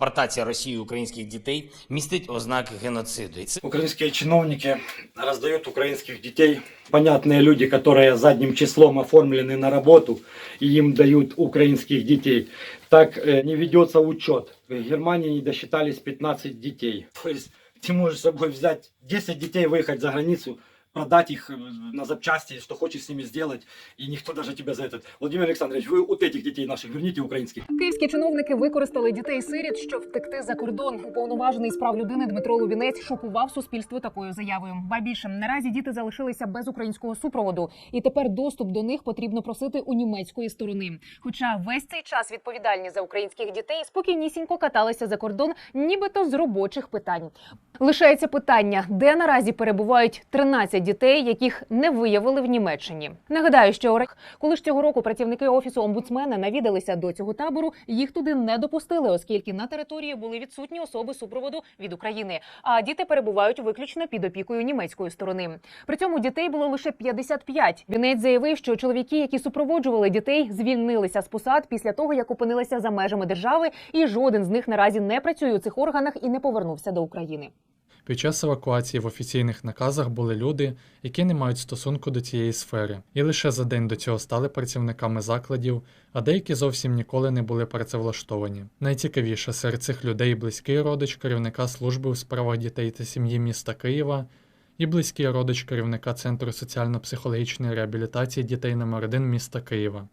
Депортація Росії українських дітей містить ознаки геноциду. І це Украинские чиновники раздают украинских детей. Понятные люди, которые задним числом оформлены на работу, и им дают украинских детей. Так э, не ведется учет. В Германии не досчитались 15 детей. То есть ты можешь с собой взять 10 детей, выехать за границу, продать их э, на запчасти, что хочешь с ними сделать, и никто даже тебя за это. Владимир Александрович, вы вот этих детей наших верните украинских. Київські чиновники використали дітей сиріт, щоб втекти за кордон. Уповноважений з прав людини Дмитро Лубінець шокував суспільство такою заявою. Ба більше наразі діти залишилися без українського супроводу, і тепер доступ до них потрібно просити у німецької сторони. Хоча весь цей час відповідальні за українських дітей спокійнісінько каталися за кордон, нібито з робочих питань. Лишається питання, де наразі перебувають 13 дітей, яких не виявили в Німеччині. Нагадаю, що коли ж цього року працівники офісу омбудсмена навідалися до цього табору, їх туди не допустили, оскільки на території були відсутні особи супроводу від України. А діти перебувають виключно під опікою німецької сторони. При цьому дітей було лише 55. Вінець заявив, що чоловіки, які супроводжували дітей, звільнилися з посад після того, як опинилися за межами держави, і жоден з них наразі не працює у цих органах і не повернувся до України. Під час евакуації в офіційних наказах були люди, які не мають стосунку до цієї сфери, і лише за день до цього стали працівниками закладів, а деякі зовсім ніколи не були працевлаштовані. Найцікавіше серед цих людей близький родич керівника служби у справах дітей та сім'ї міста Києва і близький родич керівника Центру соціально-психологічної реабілітації дітей номер 1 міста Києва.